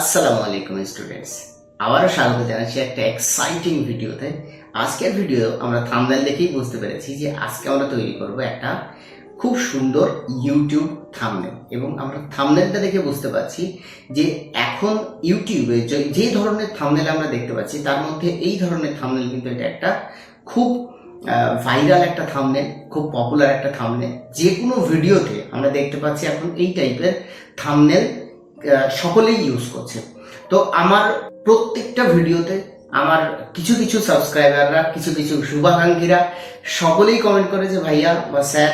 আসসালামু আলাইকুম স্টুডেন্টস আবারও স্বাগত জানাচ্ছি একটা এক্সাইটিং ভিডিওতে আজকের ভিডিও আমরা থামনেল দেখেই বুঝতে পেরেছি যে আজকে আমরা তৈরি করব একটা খুব সুন্দর ইউটিউব থামনেল এবং আমরা থামনেলটা দেখে বুঝতে পারছি যে এখন ইউটিউবে যে যে ধরনের থামনেল আমরা দেখতে পাচ্ছি, তার মধ্যে এই ধরনের থামনেল কিন্তু এটা একটা খুব ভাইরাল একটা থামনেল খুব পপুলার একটা থামনেল যে কোনো ভিডিওতে আমরা দেখতে পাচ্ছি এখন এই টাইপের থামনেল সকলেই ইউজ করছে। তো আমার প্রত্যেকটা ভিডিওতে আমার কিছু কিছু সাবস্ক্রাইবাররা কিছু কিছু শুভাকাঙ্ক্ষীরা সকলেই কমেন্ট করে যে, ভাইয়া বা স্যার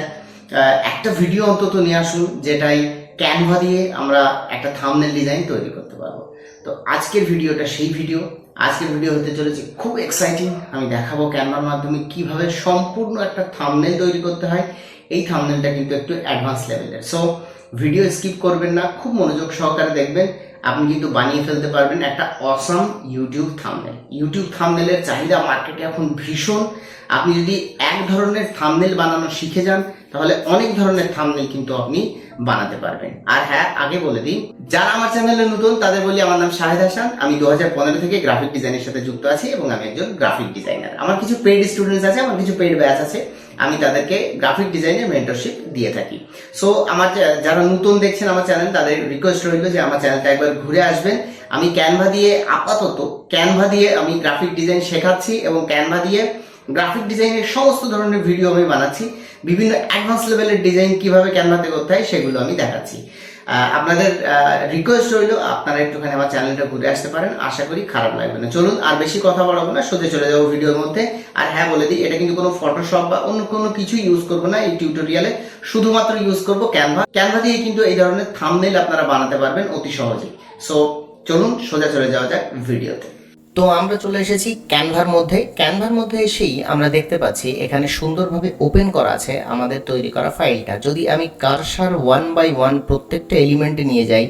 একটা ভিডিও অন্তত নিয়ে আসুন যেটাই ক্যানভা দিয়ে আমরা একটা থামনেল ডিজাইন তৈরি করতে পারব। তো আজকের ভিডিওটা সেই ভিডিও আজকের ভিডিও হতে চলেছে খুব এক্সাইটিং আমি দেখাবো ক্যানভার মাধ্যমে কীভাবে সম্পূর্ণ একটা থামনেল তৈরি করতে হয়। এই থামনেলটা কিন্তু একটু অ্যাডভান্স লেভেলের সো ভিডিও স্কিপ করবেন না, খুব মনোযোগ সহকারে দেখবেন। আপনি কিন্তু বানিয়ে ফেলতে পারবেন একটা অসাম ইউটিউব থামনেল ইউটিউব থামনেলের চাহিদা মার্কেটে এখন ভীষণ। আপনি যদি এক ধরনের থামনেল বানানো শিখে যান, তাহলে অনেক ধরনের থামনেল কিন্তু আপনি বানাতে পারবেন। আর হ্যাঁ আগে বলে দিই, যারা আমার চ্যানেলে নতুন, তাদের বলি আমার নাম শাহেদ হাসান। আমি দু হাজার পনেরো থেকে গ্রাফিক ডিজাইনের সাথে যুক্ত আছি এবং আমি একজন গ্রাফিক ডিজাইনার আমার কিছু পেইড স্টুডেন্টস আছে, আমার কিছু পেইড ব্যাচ আছে। আমি তাদেরকে গ্রাফিক ডিজাইনের মেন্টরশিপ দিয়ে থাকি। সো আমার যারা নতুন দেখছেন আমার চ্যানেল তাদের রিকোয়েস্ট রইল যে আমার চ্যানেলটা একবার ঘুরে আসবেন। আমি ক্যানভা দিয়ে আপাতত ক্যানভা দিয়ে আমি গ্রাফিক ডিজাইন শেখাচ্ছি এবং ক্যানভা দিয়ে গ্রাফিক ডিজাইনের সমস্ত ধরনের ভিডিও আমি বানাচ্ছি। বিভিন্ন অ্যাডভান্স লেভেলের ডিজাইন কীভাবে ক্যানভাতে করতে হয় সেগুলো আমি দেখাচ্ছি। আপনাদের রিকোয়েস্ট রইল, আপনারা একটুখানি আমার চ্যানেলটা ঘুরে আসতে পারেন, আশা করি খারাপ লাগবে না। চলুন, আর বেশি কথা বলব না, সোজা চলে যাব ভিডিওর মধ্যে। আর হ্যাঁ বলে দিই, এটা কিন্তু কোনো ফটোশপ বা অন্য কোনো কিছু ইউজ করব না, এই টিউটোরিয়ালে শুধুমাত্র ইউজ করব ক্যানভা ক্যানভা দিয়ে কিন্তু এই ধরনের থামনেল আপনারা বানাতে পারবেন অতি সহজেই। সো চলুন, সোজা চলে যাওয়া যাক ভিডিওতে। তো আমরা চলে এসেছি ক্যানভার মধ্যে। ক্যানভার মধ্যে এসেই আমরা দেখতে পাচ্ছি এখানে সুন্দরভাবে ওপেন করা আছে আমাদের তৈরি করা ফাইলটা যদি আমি কারসার ওয়ান বাই ওয়ান প্রত্যেকটা এলিমেন্টে নিয়ে যাই,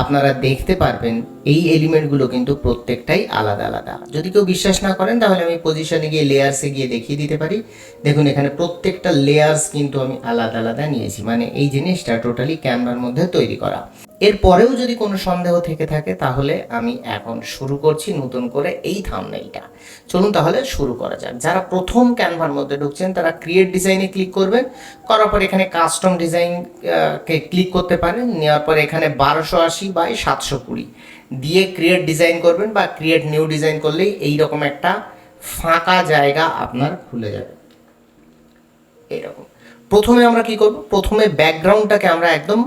আপনারা দেখতে পারবেন এই এলিমেন্টগুলো কিন্তু প্রত্যেকটাই আলাদা আলাদা। যদি কেউ বিশ্বাস না করেন, তাহলে আমি পজিশনে গিয়ে লেয়ার্সে গিয়ে দেখিয়ে দিতে পারি। দেখুন, এখানে প্রত্যেকটা লেয়ার্স কিন্তু আমি আলাদা আলাদা নিয়েছি। মানে এই জিনিসটা টোটালি ক্যানভার মধ্যে তৈরি করা। এরপরেও যদি কোনো সন্দেহ থেকে থাকে, তাহলে আমি এখন শুরু করছি নতুন করে এই থামনেলটা চলুন তাহলে শুরু করা যাক। যারা প্রথম ক্যানভার মধ্যে ঢুকছেন, তারা ক্রিয়েট ডিজাইনে ক্লিক করবেন। করার পর এখানে কাস্টম ডিজাইন কে ক্লিক করতে পারেন। নেওয়ার পর এখানে বারোশো আশি বাই সাতশো কুড়ি দিয়ে ক্রিয়েট ডিজাইন করবেন বা ক্রিয়েট নিউ ডিজাইন করলেই এইরকম একটা ফাঁকা জায়গা আপনার খুলে যাবে। এইরকম। প্রথমে আমরা কি করব? প্রথমে ব্যাকগ্রাউন্ডটাকে আমরা একদম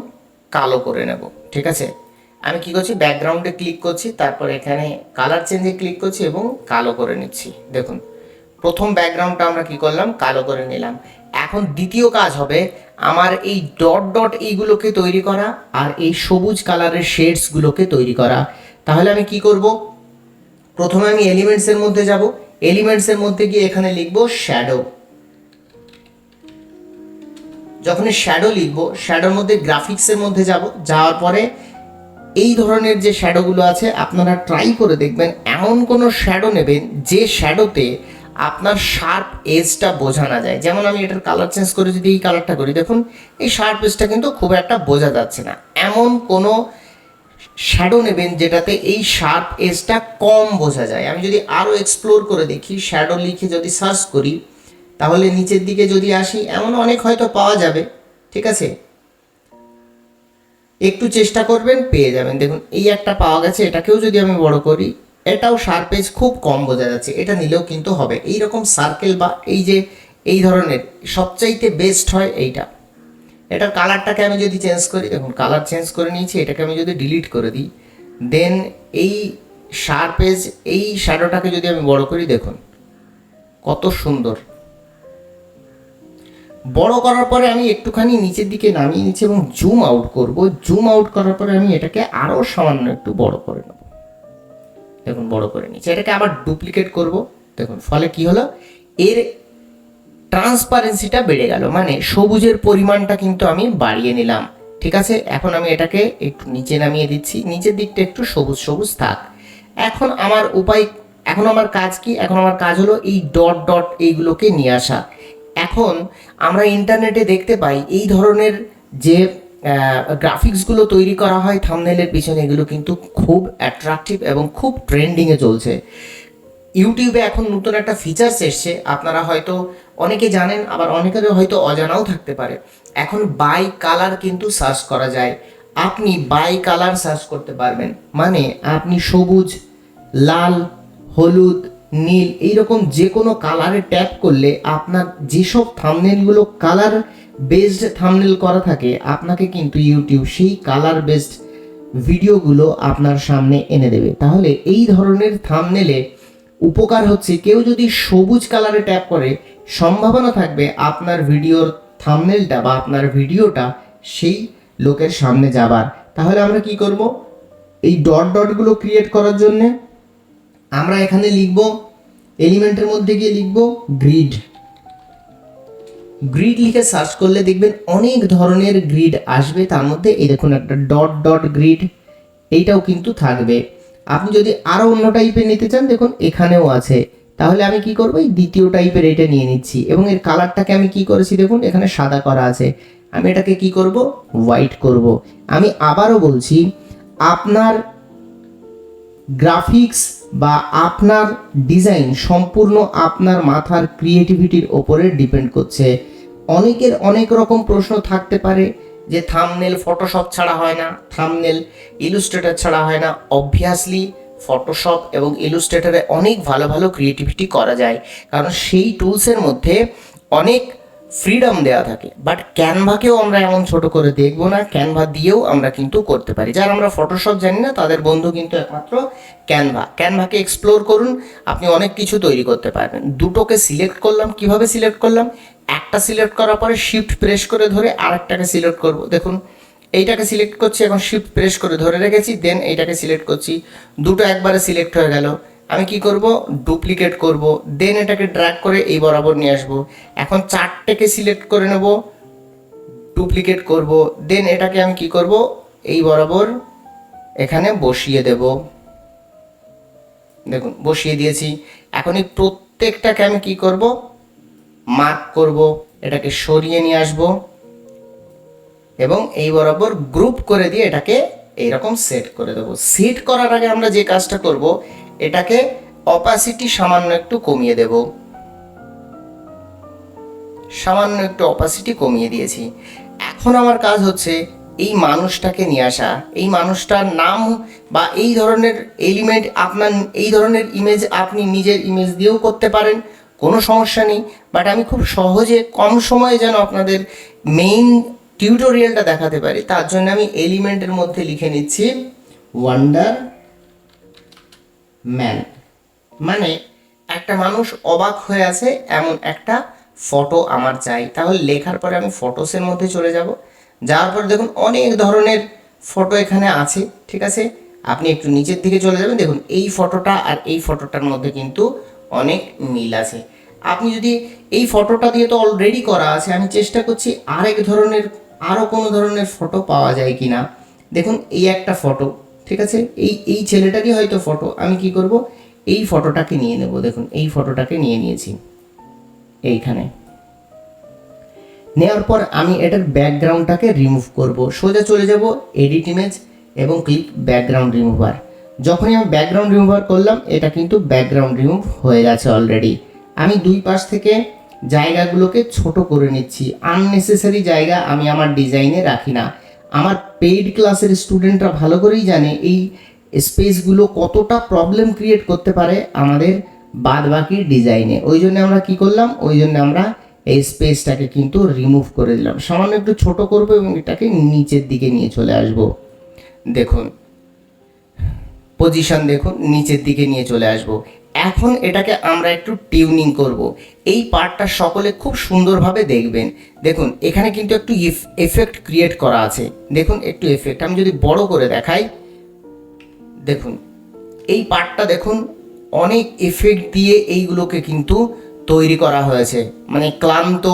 কালো করে নেব, ঠিক আছে? আমি কি করছি? ব্যাকগ্রাউন্ডে ক্লিক করছি, তারপর এখানে কালার চেঞ্জে ক্লিক করছি এবং কালো করে নিচ্ছি। দেখুন, প্রথম ব্যাকগ্রাউন্ডটা আমরা কি করলাম? কালো করে নিলাম। এখন দ্বিতীয় কাজ হবে আমার এই ডট ডট এইগুলোকে তৈরি করা আর এই সবুজ কালারের শেডসগুলোকে তৈরি করা। তাহলে আমি কি করব? প্রথমে আমি এলিমেন্টসের মধ্যে যাব। এলিমেন্টসের মধ্যে গিয়ে এখানে লিখব শ্যাডো যখনই শ্যাডো লিখব শ্যাডোর মধ্যে গ্রাফিক্সের মধ্যে যাব, যাওয়ার পরে এই ধরনের যে শ্যাডোগুলো আছে, আপনারা ট্রাই করে দেখবেন, এমন কোনো শ্যাডো নেবেন যে শ্যাডোতে আপনার শার্প এজটা বোঝা না যায়। যেমন আমি এটার কালার চেঞ্জ করে যদি এই কালারটা করি, দেখুন, এই শার্প এজটা কিন্তু খুব একটা বোঝা যাচ্ছে না। এমন কোনো শ্যাডো নেবেন যেটাতে এই শার্প এজটা কম বোঝা যায়। আমি যদি আরও এক্সপ্লোর করে দেখি শ্যাডো লিখে যদি সার্চ করি তাহলে নিচের দিকে যদি আসি এমন অনেক হয়তো পাওয়া যাবে, ঠিক আছে? একটু চেষ্টা করবেন, পেয়ে যাবেন। দেখুন, এই একটা পাওয়া গেছে, এটাকেও যদি আমি বড় করি, এটাও সারপেজ খুব কম বোঝা যাচ্ছে, এটা নিলেও কিন্তু হবে। এই রকম সার্কেল বা এই যে, এই ধরনের সবচাইতে বেস্ট হয় এইটা। এটার কালারটাকে আমি যদি চেঞ্জ করি, দেখুন কালার চেঞ্জ করে নিয়েছি, এটাকে আমি যদি ডিলিট করে দিই দেন এই শার্পেজ এই শ্যাডোটাকে যদি আমি বড় করি, দেখুন, কত সুন্দর। বড় করার পরে আমি একটুখানি নিচের দিকে নামিয়ে নিচ্ছি এবং জুম আউট করব। জুম আউট করার পরে আমি এটাকে আরও সামান্য একটু বড় করে নেব। দেখুন, বড় করে নিচ্ছি। এটাকে আবার ডুপ্লিকেট করব। দেখুন, ফলে কি হলো? এর ট্রান্সপারেন্সিটা বেড়ে গেল। মানে সবুজের পরিমাণটা কিন্তু আমি বাড়িয়ে নিলাম। ঠিক আছে? এখন আমি এটাকে একটু নিচে নামিয়ে দিচ্ছি। নিচের দিকটা একটু সবুজ সবুজ থাক। এখন আমার উপায় এখন আমার কাজ কি? এখন আমার কাজ হলো এই ডট ডট এইগুলোকে নিয়ে আসা। এখন আমরা ইন্টারনেটে দেখতে পাই এই ধরনের যে গ্রাফিক্সগুলো তৈরি করা হয় থামনেলের পিছনে, এগুলো কিন্তু খুব অ্যাট্রাকটিভ এবং খুব ট্রেন্ডিংয়ে চলছে। ইউটিউবে এখন নতুন একটা ফিচার্স এসছে, আপনারা হয়তো অনেকে জানেন, আবার অনেকের হয়তো অজানাও থাকতে পারে। এখন বাই কালার কিন্তু সার্চ করা যায়। আপনি বাই কালার সার্চ করতে পারবেন। মানে আপনি সবুজ, লাল, হলুদ নীল, এইরকম যে কোনো কালারে ট্যাপ করলে আপনার যেসব থামনেলগুলো কালার বেসড থামনেল করা থাকে, আপনাকে কিন্তু ইউটিউব সেই কালার বেসড ভিডিওগুলো আপনার সামনে এনে দেবে। তাহলে এই ধরনের থামনেলে উপকার হচ্ছে, কেউ যদি সবুজ কালারে ট্যাপ করে, সম্ভাবনা থাকবে আপনার ভিডিওর থামনেলটা বা আপনার ভিডিওটা সেই লোকের সামনে যাবার। তাহলে আমরা কি করব? এই ডট ডটগুলো ক্রিয়েট করার জন্যে আমরা এখানে লিখব, এলিমেন্টের মধ্যে গিয়ে লিখব, গ্রিড। গ্রিড লিখে সার্চ করলে দেখবেন অনেক ধরনের গ্রিড আসবে। তার মধ্যে এই দেখুন একটা ডট ডট গ্রিড, এইটাও কিন্তু থাকবে। আপনি যদি আরও অন্য টাইপের নিতে চান, দেখুন এখানেও আছে। তাহলে আমি কি করব? এই দ্বিতীয় টাইপের এটা নিয়ে নিচ্ছি। এবং এর কালারটাকে আমি কি করেছি দেখুন, এখানে সাদা করা আছে। আমি এটাকে কি করব? হোয়াইট করব। আমি আবারও বলছি, আপনার গ্রাফিক্স বা আপনার ডিজাইন সম্পূর্ণ আপনার মাথার ক্রিয়েটিভিটির ওপরে ডিপেন্ড করছে। অনেকের অনেক রকম প্রশ্ন থাকতে পারে যে থামনেল ফটোশপ ছাড়া হয় না থামনেল ইলুস্ট্রেটর ছাড়া হয় না। অবভিয়াসলি ফটোশপ এবং ইলুস্ট্রেটরে অনেক ভালো ভালো ক্রিয়েটিভিটি করা যায়। কারণ সেই টুলসের মধ্যে অনেক ফ্রিডম দেওয়া থাকে। বাট ক্যানভাকেও আমরা এমন ছোট করে দেখব না। ক্যানভা দিয়েও আমরা কিন্তু করতে পারি। যারা আমরা ফটোশপ জানি না, তাদের বন্ধু কিন্তু একমাত্র ক্যানভা ক্যানভাকে এক্সপ্লোর করুন, আপনি অনেক কিছু তৈরি করতে পারবেন। দুটোকে সিলেক্ট করলাম, কীভাবে সিলেক্ট করলাম? একটা সিলেক্ট করার পরে শিফট প্রেস করে ধরে আরেকটাকে সিলেক্ট করব। দেখুন, এইটাকে সিলেক্ট করছি, এখন শিফট প্রেস করে ধরে রেখেছি দেন এইটাকে সিলেক্ট করছি। দুটো একবারে সিলেক্ট হয়ে গেল। আমি কি করব? ডুপ্লিকেট করব। দেন এটাকে ড্র্যাগ করে এই বরাবর নিয়ে আসব। এখন চারটেকে সিলেক্ট করে নেব ডুপ্লিকেট করব। দেন এটাকে আমি কি করব? এই বরাবর এখানে বসিয়ে দেব। দেখুন, বসিয়ে দিয়েছি। এখন এই প্রত্যেকটাকে আমি কি করব? মার্ক করব। এটাকে সরিয়ে নিয়ে আসব। এবং এই বরাবর গ্রুপ করে দিয়ে এটাকে এইরকম সেট করে দেবো। সেট করার আগে আমরা যে কাজটা করব এটাকে অপাসিটি সামান্য একটু কমিয়ে দেব। সামান্য একটু অপাসিটি কমিয়ে দিয়েছি। এখন আমার কাজ হচ্ছে এই মানুষটাকে নিয়ে আসা। এই মানুষটার নাম বা এই ধরনের এলিমেন্ট আপনার, এই ধরনের ইমেজ আপনি নিজের ইমেজ দিয়েও করতে পারেন, কোনো সমস্যা নেই। বাট আমি খুব সহজে কম সময়ে যেন আপনাদের মেইন টিউটোরিয়ালটা দেখাতে পারি। তার জন্য আমি এলিমেন্টের মধ্যে লিখে নিচ্ছি ওয়ান্ডার ম্যান মানে একটা মানুষ অবাক হয়ে আছে এমন একটা ফটো আমার চাই। তাহলে লেখার পরে আমি ফটোসের মধ্যে চলে যাব। যাওয়ার পর দেখুন অনেক ধরনের ফটো এখানে আছে, ঠিক আছে? আপনি একটু নিচের দিকে চলে যাবেন, দেখুন এই ফটোটা আর এই ফটোটার মধ্যে কিন্তু অনেক মিল আছে। আপনি যদি এই ফটোটা দিয়ে তো অলরেডি করা আছে, আমি চেষ্টা করছি আরেক ধরনের আরও কোনো ধরনের ফটো পাওয়া যায় কি না দেখুন এই একটা ফটো ঠিক আছে? এই এই ছেলেটারই হয়তো ফটো আমি কি করব? এই ফটোটাকে নিয়ে নেব। দেখুন, এই ফটোটাকে নিয়ে নিয়েছি। এইখানে। নেওয়ার পর আমি এটার ব্যাকগ্রাউন্ডটাকে রিমুভ করব। সোজা চলে যাব এডিট ইমেজ এবং ক্লিক ব্যাকগ্রাউন্ড রিমুভার যখনই আমি ব্যাকগ্রাউন্ড রিমুভার করলাম, এটা কিন্তু ব্যাকগ্রাউন্ড রিমুভ হয়ে গেছে অলরেডি আমি দুই পাশ থেকে জায়গাগুলোকে ছোট করে নিচ্ছি। আননেসেসারি জায়গা আমি আমার ডিজাইনে রাখি না। আমার পেইড ক্লাসের স্টুডেন্টরা ভালো করেই জানে এই স্পেসগুলো কতটা প্রবলেম ক্রিয়েট করতে পারে আমাদের বাদ বাকি ডিজাইনে ওই জন্য আমরা কি করলাম? ওই জন্য আমরা এই স্পেসটাকে কিন্তু রিমুভ করে দিলাম। সামান্য একটু ছোট করব এবং এটাকে নিচের দিকে নিয়ে চলে আসব। দেখুন পজিশন দেখুন, নিচের দিকে নিয়ে চলে আসব। এখন এটাকে আমরা একটু টিউনিং করব। এই পার্টটা সকলে খুব সুন্দরভাবে দেখবেন। দেখুন, এখানে কিন্তু একটু এফেক্ট ক্রিয়েট করা আছে। দেখুন, একটু এফেক্ট আমি যদি বড় করে দেখাই, দেখুন, এই পার্টটা দেখুন, অনেক এফেক্ট দিয়ে এইগুলোকে কিন্তু তৈরি করা হয়েছে। মানে ক্লান্ত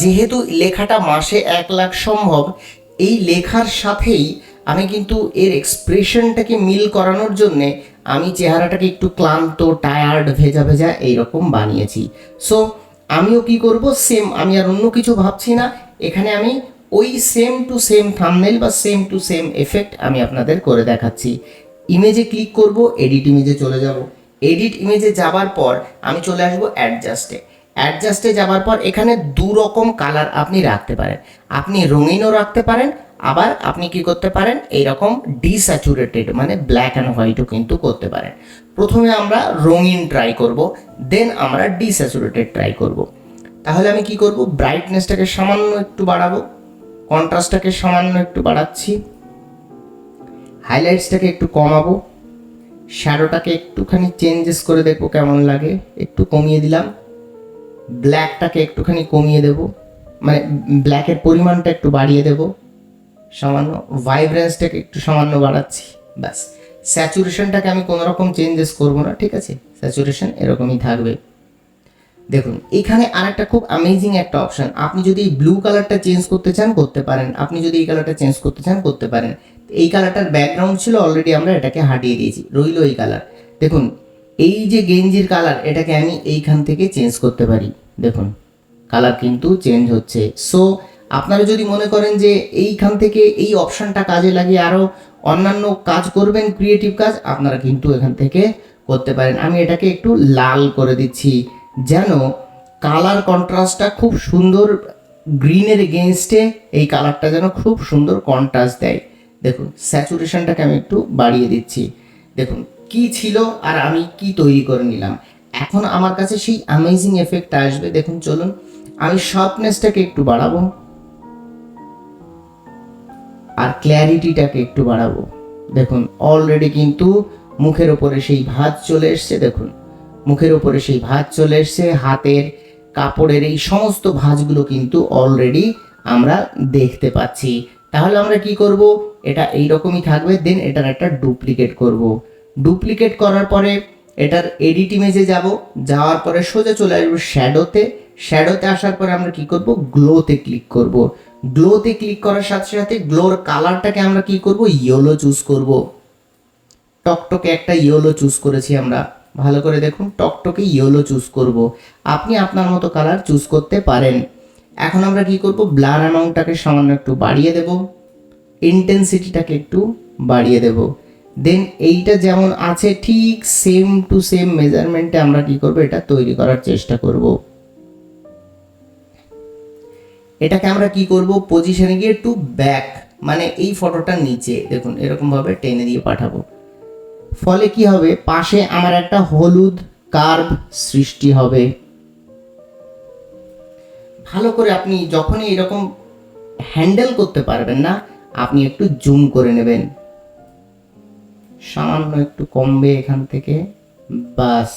যেহেতু লেখাটা মাসে এক লাখ সম্ভব, এই লেখার সাথেই আমি কিন্তু এর এক্সপ্রেশনটাকে মিল করানোর জন্যে আমি চেহারাটাকে একটু ক্লান্ত টায়ার্ড ভেজা ভেজা এইরকম বানিয়েছি। সো আমিও কি করব? সেম আমি আর অন্য কিছু ভাবছি না। এখানে আমি ওই সেম টু সেম থামনেল বা সেম টু সেম এফেক্ট আমি আপনাদের করে দেখাচ্ছি। ইমেজে ক্লিক করব এডিট ইমেজে চলে যাব। এডিট ইমেজে যাবার পর আমি চলে আসব অ্যাডজাস্টে অ্যাডজাস্টে যাবার পর এখানে দু রকম কালার আপনি রাখতে পারেন। আপনি রঙিনও রাখতে পারেন আবার আপনি কি করতে পারেন? এইরকম ডিস্যাচুরেটেড মানে ব্ল্যাক অ্যান্ড হোয়াইটও কিন্তু করতে পারেন। প্রথমে আমরা রঙিন ট্রাই করব দেন আমরা ডিস্যাচুরেটেড ট্রাই করব। তাহলে আমি কি করব? ব্রাইটনেসটাকে সামান্য একটু বাড়াবো কন্ট্রাস্টটাকে সামান্য একটু বাড়াচ্ছি হাইলাইটসটাকে একটু কমাবো শ্যাডোটাকে একটুখানি চেঞ্জেস করে দেখব কেমন লাগে, একটু কমিয়ে দিলাম ব্ল্যাকটাকে একটুখানি কমিয়ে দেব মানে ব্ল্যাকের পরিমাণটা একটু বাড়িয়ে দেব সামান্য ভাইব্রেন্সটাকে একটু সামান্য বাড়াচ্ছি, ব্যাস। স্যাচুরেশনটাকে আমি কোনো রকম চেঞ্জেস করব না, ঠিক আছে? স্যাচুরেশন এরকমই থাকবে। দেখুন, এখানে আরেকটা খুব অ্যামেজিং একটা অপশান আপনি যদি এই ব্লু কালারটা চেঞ্জ করতে চান, করতে পারেন। আপনি যদি এই কালারটা চেঞ্জ করতে চান, করতে পারেন। এই কালারটার ব্যাকগ্রাউন্ড ছিল অলরেডি আমরা এটাকে হাটিয়ে দিয়েছি, রইল এই কালার দেখুন, এই যে গেঞ্জির কালার এটাকে আমি এইখান থেকে চেঞ্জ করতে পারি। দেখুন কালার কিন্তু চেঞ্জ হচ্ছে। সো আপনারা যদি মনে করেন যে এইখান থেকে এই অপশানটা কাজে লাগিয়ে আরও অন্যান্য কাজ করবেন ক্রিয়েটিভ কাজ, আপনারা কিন্তু এখান থেকে করতে পারেন। আমি এটাকে একটু লাল করে দিচ্ছি যেন কালার কন্ট্রাস্টটা খুব সুন্দর গ্রিনের এগেনস্টে এই কালারটা যেন খুব সুন্দর কন্ট্রাস্ট দেয়। দেখুন স্যাচুরেশনটাকে আমি একটু বাড়িয়ে দিচ্ছি। দেখুন, কি ছিল আর আমি কি তৈরি করে নিলাম। এখন আমার কাছে সেই অ্যামেজিং এফেক্ট আসবে। দেখুন, চলুন, আমি শার্পনেসটাকে একটু বাড়াবো। আর ক্ল্যারিটিটাকে একটু বাড়াবো। দেখুন অলরেডি কিন্তু মুখের ওপরে সেই ভাত চলে এসছে, দেখুন। মুখের ওপরে সেই ভাত চলে এসছে, হাতের কাপড়ের এই সমস্ত ভাঁজগুলো কিন্তু অলরেডি আমরা দেখতে পাচ্ছি। তাহলে আমরা কি করব? এটা এই রকমই থাকবে দেন এটার একটা ডুপ্লিকেট করব। ডুপ্লিকেট করার পরে এটার এডিট ইমেজে যাব, যাওয়ার পরে সোজা চলে আসব শ্যাডোতে শ্যাডোতে আসার পরে আমরা কি করব? গ্লোতে ক্লিক করব। গ্লোতে ক্লিক করার সাথে সাথে গ্লোর কালারটাকে আমরা কি করব? ইয়েলো চুজ করব। টকটকে একটা ইয়েলো চুজ করেছি আমরা। ভালো করে দেখুন, টকটকে ইয়েলো চুজ করব। আপনি আপনার মতো কালার চুজ করতে পারেন। এখন আমরা কি করব? ব্লার অ্যামাউন্টটাকে সামান্য একটু বাড়িয়ে দেব। ইন্টেন্সিটিটাকে একটু বাড়িয়ে দেব। দেন এইটা যেমন আছে, ঠিক সেম টু সেম মেজারমেন্টে আমরা কি করব? এটা তৈরি করার চেষ্টা করব। এটাকে আমরা কি করব? পজিশনে গিয়ে টু ব্যাক মানে এই ফটোটার নিচে, দেখুন এরকম ভাবে টেনে দিয়ে পাঠাবো। ফলে কি হবে? পাশে আমার একটা হলুদ কার্ভ সৃষ্টি হবে। ভালো করে আপনি যখনই এরকম হ্যান্ডেল করতে পারবেন না, আপনি একটু জুম করে নেবেন। সামান্য একটু কমবে এখান থেকে, বাস।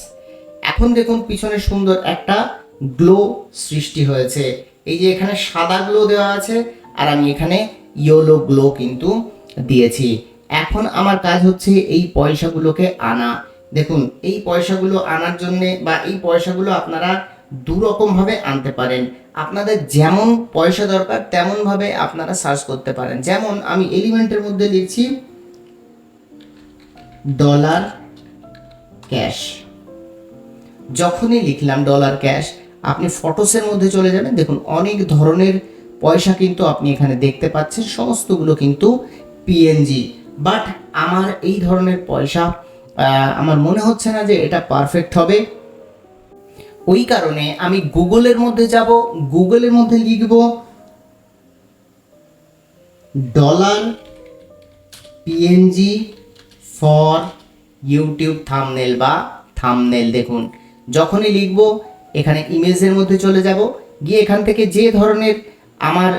এখন দেখুন, পিছনে সুন্দর একটা গ্লো সৃষ্টি হয়েছে। এই যে এখানে সাদা গ্লো দেওয়া আছে, আর আমি এখানে ইয়েলো গ্লো কিন্তু দিয়েছি। এখন আমার কাজ হচ্ছে এই পয়সাগুলোকে আনা। দেখুন, এই পয়সাগুলো আনার জন্য বা এই পয়সাগুলো আপনারা দু রকম ভাবে আনতে পারেন। আপনাদের যেমন পয়সা দরকার তেমন ভাবে আপনারা সার্চ করতে পারেন। যেমন আমি এলিমেন্টের মধ্যে লিখছি ডলার ক্যাশ যখনই লিখলাম ডলার ক্যাশ আপনি ফটোসের মধ্যে চলে যাবেন। দেখুন, অনেক ধরনের পয়সা কিন্তু আপনি এখানে দেখতে পাচ্ছেন। সমস্তগুলো কিন্তু পিএনজি বাট আমার এই ধরনের পয়সা আমার মনে হচ্ছে না যে এটা পারফেক্ট হবে। ওই কারণে আমি গুগলের মধ্যে যাব গুগলের মধ্যে লিখব dollar PNG for YouTube thumbnail বা থামনেল দেখুন, যখনই লিখব এখানে ইমেজের মধ্যে চলে যাব। গিয়ে এখান থেকে যে ধরনের আমার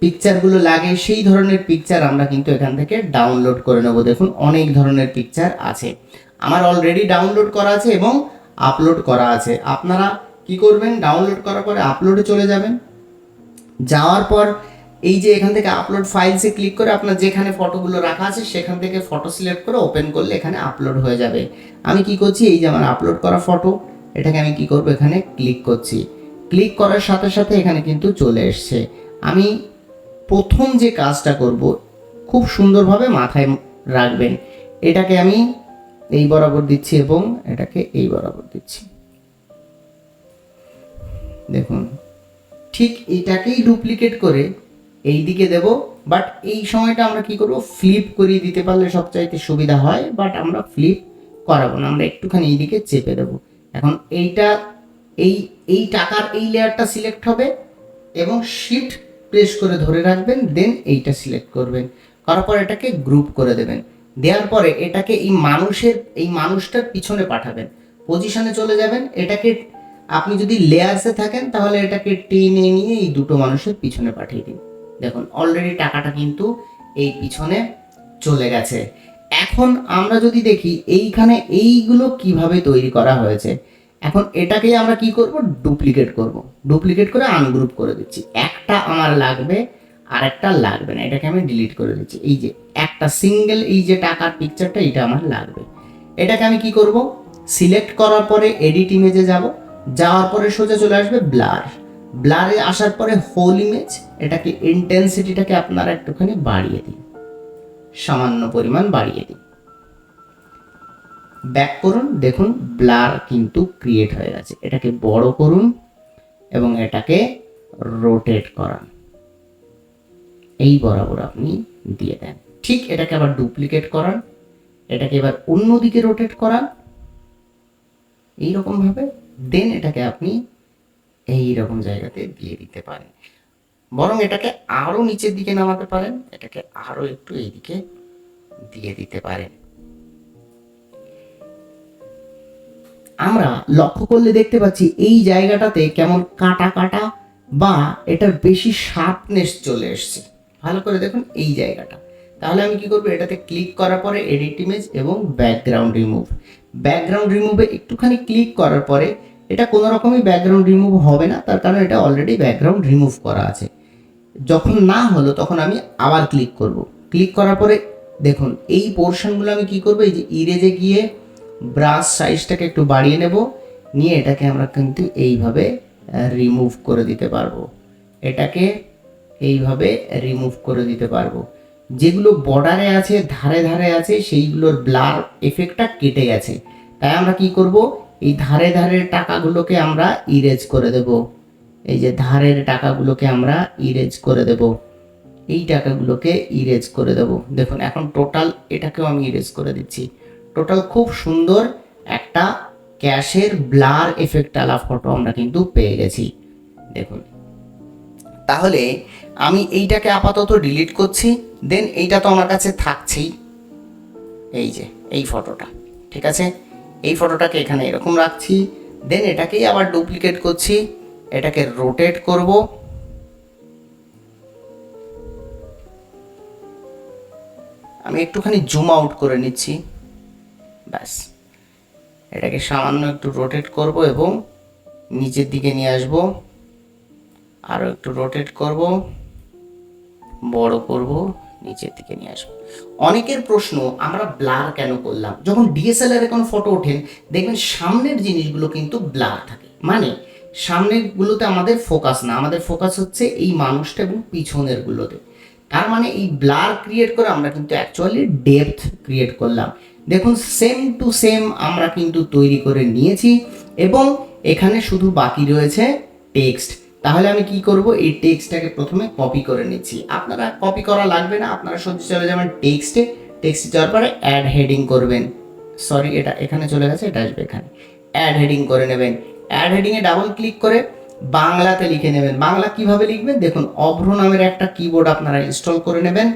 পিকচারগুলো লাগে, সেই ধরনের পিকচার আমরা কিন্তু এখান থেকে ডাউনলোড করে নেব। দেখুন, অনেক ধরনের পিকচার আছে। আমার অলরেডি ডাউনলোড করা আছে এবং আপলোড করা আছে। আপনারা কি করবেন? ডাউনলোড করার পরে আপলোডে চলে যাবেন। যাওয়ার পর এই যে এখান থেকে আপলোড ফাইলসে ক্লিক করে আপনার যেখানে ফটোগুলো রাখা আছে, সেখান থেকে ফটো সিলেক্ট করে ওপেন করলে এখানে আপলোড হয়ে যাবে। আমি কি করছি? এই যে আমার আপলোড করা ফটো এটাকে আমি কি করব? এখানে ক্লিক করছি। ক্লিক করার সাথে সাথে এখানে কিন্তু চলে এসছে। আমি প্রথম যে কাজটা করব, খুব সুন্দরভাবে মাথায় রাখবেন। এটাকে আমি এই বরাবর দিচ্ছি এবং এটাকে এই বরাবর দিচ্ছি। দেখুন, ঠিক এটাকেই ডুপ্লিকেট করে এই দিকে দেব বাট এই সময়টা আমরা কি করব? ফ্লিপ করিয়ে দিতে পারলে সবচাইতে সুবিধা হয় বাট আমরা ফ্লিপ করাবো না। আমরা একটুখানি এই দিকে চেপে দেবো। এখন এইটা, এই এই টাকার এই লেয়ারটা সিলেক্ট হবে এবং শিফট প্রেস করে ধরে রাখবেন, দেন এইটা সিলেক্ট করবেন। করার পর এটাকে গ্রুপ করে দেবেন। দেওয়ার পরে এটাকে এই মানুষের, এই মানুষটার পিছনে পাঠাবেন। পজিশনে চলে যাবেন, এটাকে আপনি যদি লেয়ার্সে থাকেন, তাহলে এটাকে টেনে নিয়ে এই দুটো মানুষের পিছনে পাঠিয়ে দিন। দেখুন অলরেডি টাকাটা কিন্তু এই পিছনে চলে গেছে। এখন আমরা যদি দেখি এইখানে এইগুলো কীভাবে তৈরি করা হয়েছে, এখন এটাকেই আমরা কি করব? ডুপ্লিকেট করব। ডুপ্লিকেট করে আনগ্রুপ করে দিচ্ছি। একটা আমার লাগবে আর একটা লাগবে না। এটাকে আমি ডিলিট করে দিচ্ছি। এই যে একটা সিঙ্গেল, এই যে টাকার পিকচারটা এটা আমার লাগবে। এটাকে আমি কি করব? সিলেক্ট করার পরে এডিট ইমেজে যাব। যাওয়ার পরে সোজা চলে আসবে ব্লার ব্লারে আসার পরে হোল ইমেজ এটাকে ইন্টেন্সিটিটাকে আপনারা একটুখানি বাড়িয়ে দিন। সামান্য পরিমাণ বাড়িয়ে দিন ব্যাক করুন, দেখুন, ব্লার কিন্তু ক্রিয়েট হয়ে গেছে। এটাকে বড় করুন এবং এটাকে রোটেট করান। এই বরাবর আপনি দিয়ে দেন। ঠিক এটাকে আবার ডুপ্লিকেট করান। এটাকে এবার অন্যদিকে রোটেট করান। এইরকম ভাবে দেন এটাকে আপনি এই রকম জায়গাতে দিয়ে দিতে পারেন। বরং এটাকে আরও নিচের দিকে নামাতে পারেন, এটাকে আরও একটু এইদিকে দিয়ে দিতে পারেন। আমরা লক্ষ্য করলে দেখতে পাচ্ছি এই জায়গাটাতে কেমন কাটা কাটা বা এটার বেশি শার্পনেস চলে এসছে। ভালো করে দেখুন এই জায়গাটা। তাহলে আমি কি করব? এটাতে ক্লিক করার পরে এডিট ইমেজ এবং ব্যাকগ্রাউন্ড রিমুভ ব্যাকগ্রাউন্ড রিমুভে একটুখানি ক্লিক করার পরে এটা কোনো রকমই ব্যাকগ্রাউন্ড রিমুভ হবে না, তার কারণ এটা অলরেডি ব্যাকগ্রাউন্ড রিমুভ করা আছে। যখন না হলো তখন আমি আবার ক্লিক করব। ক্লিক করার পরে দেখুন, এই পোর্শনগুলো আমি কি করব? এই যে ইরেজে গিয়ে ব্রাশ সাইজটাকে একটু বাড়িয়ে নেব, নিয়ে এটাকে আমরা কিন্তু এইভাবে রিমুভ করে দিতে পারব। এটাকে এইভাবে রিমুভ করে দিতে পারব। যেগুলো বর্ডারে আছে, ধারে ধারে আছে, সেইগুলোর ব্লার এফেক্টটা কেটে গেছে। তাই আমরা কি করব? এই ধারে ধারে টাকাগুলোকে আমরা ইরেজ করে দেব। এই যে ধারের টাকাগুলোকে আমরা ইরেজ করে দেব। এই টাকাগুলোকে ইরেজ করে দেব। দেখুন, এখন টোটাল এটাকেও আমি ইরেজ করে দিচ্ছি। টোটাল খুব সুন্দর একটা ক্যাশের ব্লার এফেক্ট আলা ফটো আমরা কিন্তু পেয়ে গেছি। দেখুন। তাহলে আমি এইটাকে আপাতত ডিলিট করছি দেন এইটা তো আমার কাছে থাকছেই। এই যে, এই ফটোটা ঠিক আছে? এই ফটোটাকে এখানে এরকম রাখছি দেন এটাকেই আবার ডুপ্লিকেট করছি। এটাকে রোটেট করব। আমি একটুখানি জুম আউট করে নিচ্ছি। ব্যাস। এটাকে সামান্য একটু রোটেট করব এবং নিচের দিকে নিয়ে আসব। আরও একটু রোটেট করব। বড় করব, নিচের দিকে নিয়ে আসব। অনেকের প্রশ্ন, আমরা ব্লার কেন করলাম? যখন ডিএসএলআর এ কোনো ফটো ওঠেন দেখবেন সামনের জিনিসগুলো কিন্তু ব্লার থাকে। মানে সামনের গুলোতে আমাদের ফোকাস না। আমাদের ফোকাস হচ্ছে এই মানুষটা এবং পিছনের গুলোতে তার মানে এই ব্লার ক্রিয়েট করে আমরা কিন্তু অ্যাকচুয়ালি ডেপথ ক্রিয়েট করলাম। দেখুন সেম টু সেম আমরা কিন্তু তৈরি করে নিয়েছি এবং এখানে শুধু বাকি রয়েছে টেক্সট তাহলে আমি কি করব? এই টেক্সটটাকে প্রথমে কপি করে নিচ্ছি। আপনারা কপি করা লাগবে না, আপনারা সোজা চলে যাবেন টেক্সটে টেক্সটে যাওয়ার পরে অ্যাড হেডিং করবেন। সরি এটা এখানে চলে গেছে, এটা আসবে এখানে। অ্যাড হেডিং করে নেবেন। অ্যাড হেডিংয়ে ডাবল ক্লিক করে বাংলাতে লিখে নেবেন। বাংলা কীভাবে লিখবেন? দেখুন, অভ্র নামের একটা কিবোর্ড আপনারা ইনস্টল করে নেবেন।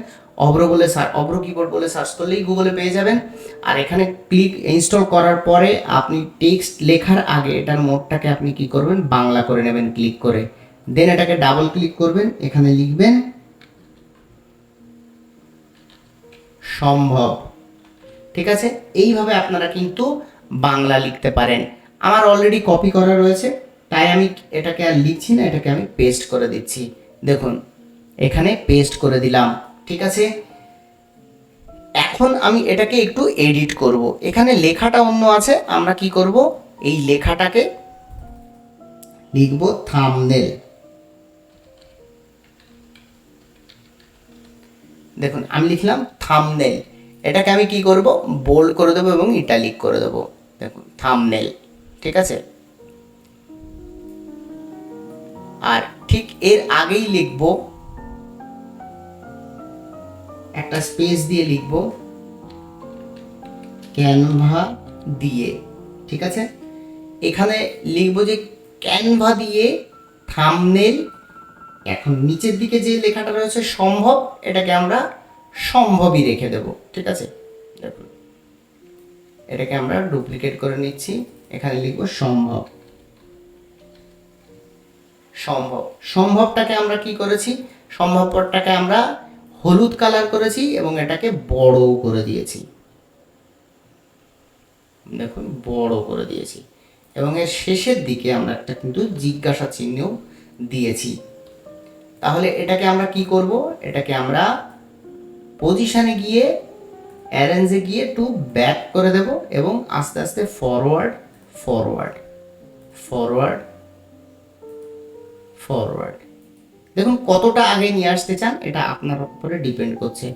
অভ্র বলে অভ্র কিবোর্ড বলে সার্চ করলেই গুগলে পেয়ে যাবেন। আর এখানে ক্লিক ইনস্টল করার পরে আপনি টেক্সট লেখার আগে এটার মোডটাকে আপনি কি করবেন? বাংলা করে নেবেন ক্লিক করে। দেন এটাকে ডাবল ক্লিক করবেন। এখানে লিখবেন, সম্ভব। ঠিক আছে? এইভাবে আপনারা কিন্তু বাংলা লিখতে পারেন। আমার অলরেডি কপি করা রয়েছে, তাই আমি এটাকে আর লিখছি না, এটাকে আমি পেস্ট করে দিচ্ছি। দেখুন, এখানে পেস্ট করে দিলাম, ঠিক আছে? এখন আমি এটাকে একটু এডিট করব। এখানে লেখাটা অন্য আছে, আমরা কি করব? এই লেখাটাকে লিখব থামনেল দেখুন, আমি লিখলাম থামনেল এটাকে আমি কি করব? বোল্ড করে দেবো এবং ইটালিক করে দেবো। দেখুন থামনেল ঠিক আছে? আর ঠিক এর আগেই লিখব, একটা স্পেস দিয়ে লিখব, ক্যানভা দিয়ে, ঠিক আছে? এখানে লিখব যে ক্যানভা দিয়ে থামনেল, এখন নিচের দিকে যে লেখাটা রয়েছে সম্ভব, এটাকে আমরা সম্ভবই রেখে দেব, ঠিক আছে? দেখুন, এটাকে আমরা ডুপ্লিকেট করে নিচ্ছি। এখানে লিখব সম্ভব। সম্ভব। সম্ভবটাকে আমরা কি করেছি? সম্ভবপরটাকে আমরা হলুদ কালার করেছি এবং এটাকে বড় করে দিয়েছি। দেখুন বড় করে দিয়েছি। এবং এর শেষের দিকে আমরা একটা কিন্তু জিজ্ঞাসা চিহ্ন দিয়েছি। তাহলে এটাকে আমরা কি করব? এটাকে আমরা পজিশনে গিয়ে অ্যারেঞ্জে গিয়ে একটু ব্যাক করে দেব এবং আস্তে আস্তে ফরওয়ার্ড ফরওয়ার্ড ফরওয়ার্ড ফরওয়ার্ড দেখুন, কতটা আগে নিয়ে আসতে চান, এটা আপনার উপরে ডিপেন্ড করছে।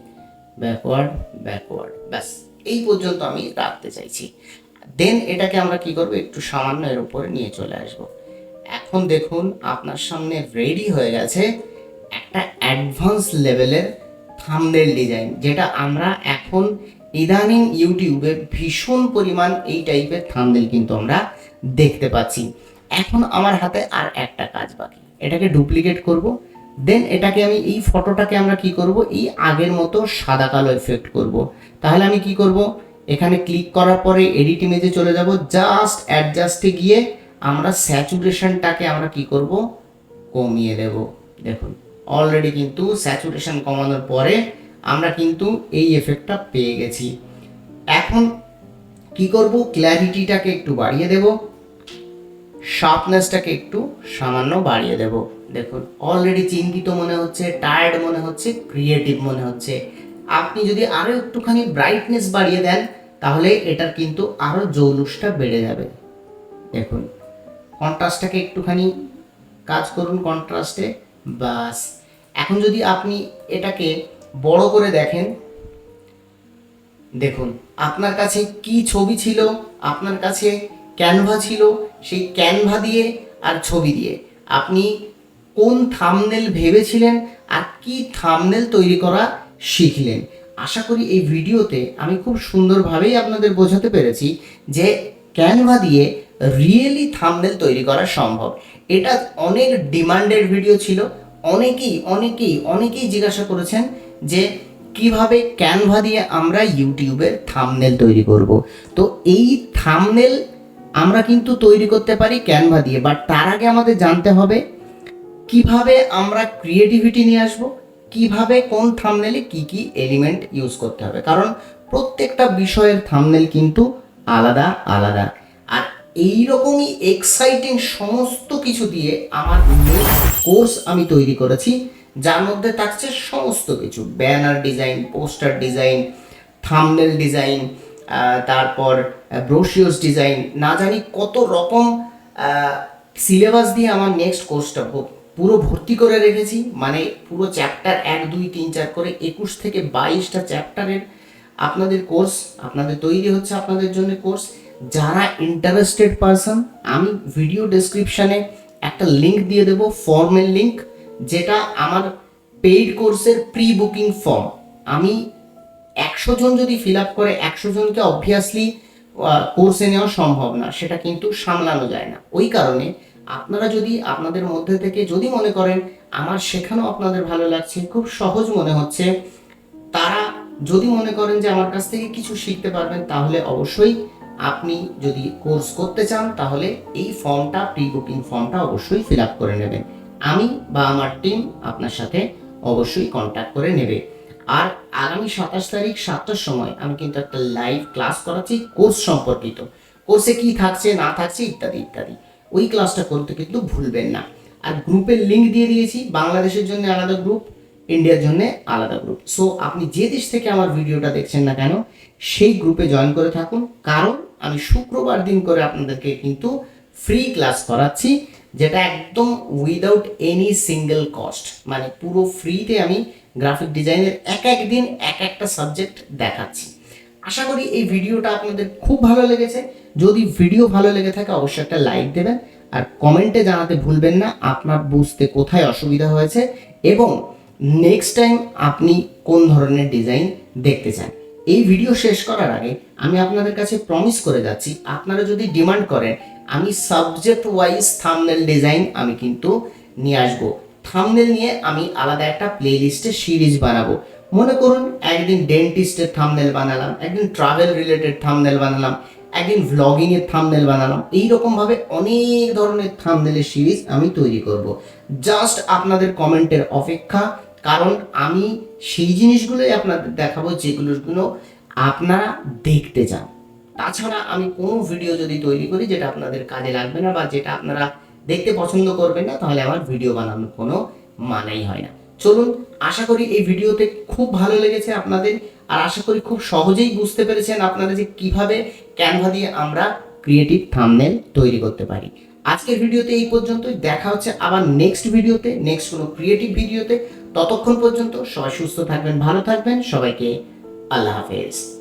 ব্যাকওয়ার্ড ব্যাকওয়ার্ড ব্যাস, এই পর্যন্ত আমি রাখতে চাইছি। দেন এটাকে আমরা কি করব, একটু সামান্য এর উপরে নিয়ে চলে আসব। এখন দেখুন, আপনার সামনে রেডি হয়ে গেছে একটা অ্যাডভান্স লেভেলের থাম্বনেল ডিজাইন যেটা আমরা এখন ইদানিং ইউটিউবে ভীষণ পরিমাণ এই টাইপের থাম্বনেল কিন্তু আমরা দেখতে পাচ্ছি। এখন আমার হাতে আর একটা কাজ বাকি। এটাকে ডুপ্লিকেট করব। দেন এটাকে আমি, এই ফটোটাকে আমরা কি করব? এই আগের মতো সাদা কালো এফেক্ট করব। তাহলে আমি কি করব? এখানে ক্লিক করার পরে এডিট ইমেজে চলে যাব। জাস্ট অ্যাডজাস্টে গিয়ে আমরা স্যাচুরেশনটাকে আমরা কি করব? কমিয়ে দেব। দেখুন অলরেডি কিন্তু স্যাচুরেশন কমানোর পরে আমরা কিন্তু এই এফেক্টটা পেয়ে গেছি। এখন কি করব? ক্ল্যারিটিটাকে একটু বাড়িয়ে দেব। শার্পনেসটাকে একটু সামান্য বাড়িয়ে দেব। দেখুন অলরেডি চিন্তিত মনে হচ্ছে টায়ার্ড মনে হচ্ছে ক্রিয়েটিভ মনে হচ্ছে। আপনি যদি আরও একটুখানি ব্রাইটনেস বাড়িয়ে দেন, তাহলে এটার কিন্তু আরও জৌলুসটা বেড়ে যাবে। দেখুন কন্ট্রাস্টটাকে একটুখানি কাজ করুন কন্ট্রাস্টে বাস এখন যদি আপনি এটাকে বড় করে দেখেন। দেখুন, আপনার কাছে কি ছবি ছিল? আপনার কাছে ক্যানভা ছিল? সেই ক্যানভা দিয়ে আর ছবি দিয়ে। আপনি কোন থামনেল ভেবেছিলেন আর কি থামনেল তৈরি করা শিখলেন? আশা করি এই ভিডিওতে আমি খুব সুন্দরভাবেই আপনাদের বোঝাতে পেরেছি যে ক্যানভা দিয়ে রিয়েলি থামনেল তৈরি করা সম্ভব। এটা অনেক ডিমান্ডেড ভিডিও ছিল। অনেকেই অনেকেই অনেকেই জিজ্ঞাসা করেছেন যে কীভাবে ক্যানভা দিয়ে আমরা ইউটিউবের থামনেল তৈরি করব। তো এই থামনেল আমরা কিন্তু তৈরি করতে পারি ক্যানভা দিয়ে বাট তার আগে আমাদের জানতে হবে কীভাবে আমরা ক্রিয়েটিভিটি নিয়ে আসব, কীভাবে কোন থামনেলে কি কি এলিমেন্ট ইউজ করতে হবে। কারণ প্রত্যেকটা বিষয়ের থামনেল কিন্তু আলাদা আলাদা। আর এই রকমই এক্সাইটিং সমস্ত কিছু দিয়ে আমার কোর্স আমি তৈরি করেছি যার মধ্যে থাকছে সমস্ত কিছু। Banner design, poster design thumbnail design তারপর ব্রোশিওস ডিজাইন, না জানি কত রকম সিলেবাস দিয়ে আমার নেক্সট কোর্সটা পুরো ভর্তি করে রেখেছি। মানে পুরো চ্যাপ্টার এক, দুই, তিন, চার করে একুশ থেকে বাইশটা চ্যাপ্টারের আপনাদের কোর্স আপনাদের তৈরি হচ্ছে আপনাদের জন্য কোর্স যারা ইন্টারেস্টেড পারসন আমি ভিডিও ডেসক্রিপশানে একটা লিঙ্ক দিয়ে দেবো ফর্মের লিঙ্ক যেটা আমার পেইড কোর্সের প্রি বুকিং ফর্ম আমি একশো জন যদি ফিল আপ করে, একশো জনকে অবভিয়াসলি কোর্সে নেওয়া সম্ভব না। সেটা কিন্তু সামলানো যায় না। ওই কারণে আপনারা যদি আপনাদের মধ্যে থেকে যদি মনে করেন, আমার শেখানো আপনাদের ভালো লাগছে, খুব সহজ মনে হচ্ছে, তারা যদি মনে করেন যে আমার কাছ থেকে কিছু শিখতে পারবেন, তাহলে অবশ্যই আপনি যদি কোর্স করতে চান, তাহলে এই ফর্মটা প্রি বুকিং ফর্মটা অবশ্যই ফিল আপ করে নেবেন। আমি বা আমার টিম আপনার সাথে অবশ্যই কন্ট্যাক্ট করে নেবে। আর আগামী সাতাশ তারিখ সাতটার সময় আমি কিন্তু একটা লাইভ ক্লাস করাচ্ছি কোর্স সম্পর্কিত। কোর্সে কি থাকছে, না থাকছে, ইত্যাদি ইত্যাদি। ওই ক্লাসটা করতে কিন্তু ভুলবেন না। আর গ্রুপের লিঙ্ক দিয়ে দিয়েছি, বাংলাদেশের জন্য আলাদা গ্রুপ ইন্ডিয়ার জন্য আলাদা গ্রুপ সো আপনি যে দেশ থেকে আমার ভিডিওটা দেখছেন না কেন, সেই গ্রুপে জয়েন করে থাকুন। কারণ আমি শুক্রবার দিন করে আপনাদেরকে কিন্তু ফ্রি ক্লাস করাচ্ছি। যেটা একদম উইদাউট এনি সিঙ্গেল কস্ট মানে পুরো ফ্রিতে আমি গ্রাফিক ডিজাইনের এক এক দিন, এক একটা সাবজেক্ট দেখাচ্ছি। আশা করি এই ভিডিওটা আপনাদের খুব ভালো লেগেছে। যদি ভিডিও ভালো লেগে থাকে, অবশ্যই একটা লাইক দেবেন। আর কমেন্টে জানাতে ভুলবেন না, আপনার বুঝতে কোথায় অসুবিধা হয়েছে এবং নেক্সট টাইম আপনি কোন ধরনের ডিজাইন দেখতে চান। এই ভিডিও শেষ করার আগে আমি আপনাদের কাছে প্রমিস করে যাচ্ছি, আপনারা যদি ডিমান্ড করেন আমি সাবজেক্ট ওয়াইজ থামনেল ডিজাইন আমি কিন্তু নিয়ে আসব। থামনেল নিয়ে আমি আলাদা একটা প্লে লিস্টের সিরিজ বানাবো। মনে করুন একদিন ডেন্টিস্টের থামনেল বানালাম, একদিন ট্রাভেল রিলেটেড থামনেল বানালাম, একদিন ভ্লগিং এর থামনেল বানালাম। এইরকম ভাবে অনেক ধরনের থামনেলের সিরিজ আমি তৈরি করব। জাস্ট আপনাদের কমেন্টের অপেক্ষা, কারণ আমি সেই জিনিসগুলোই আপনাদের দেখাবো যেগুলোগুলো আপনারা দেখতে চান। তাছাড়া আমি কোনো ভিডিও যদি তৈরি করি যেটা আপনাদের কাজে লাগবে না বা যেটা আপনারা দেখতে পছন্দ করবেন না, তাহলে আমার ভিডিও বানানোর কোনো মানেই হয় না। চলুন, আশা করি এই ভিডিওতে খুব ভালো লেগেছে আপনাদের, আর আশা করি খুব সহজেই বুঝতে পেরেছেন আপনারা যে কীভাবে ক্যানভা দিয়ে আমরা ক্রিয়েটিভ থাম্বনেল তৈরি করতে পারি। আজকের ভিডিওতে এই পর্যন্তই, দেখা হচ্ছে আবার নেক্সট ভিডিওতে নেক্সট কোনো ক্রিয়েটিভ ভিডিওতে ততক্ষণ পর্যন্ত সবাই সুস্থ থাকবেন, ভালো থাকবেন, সবাইকে আল্লাহ হাফেজ।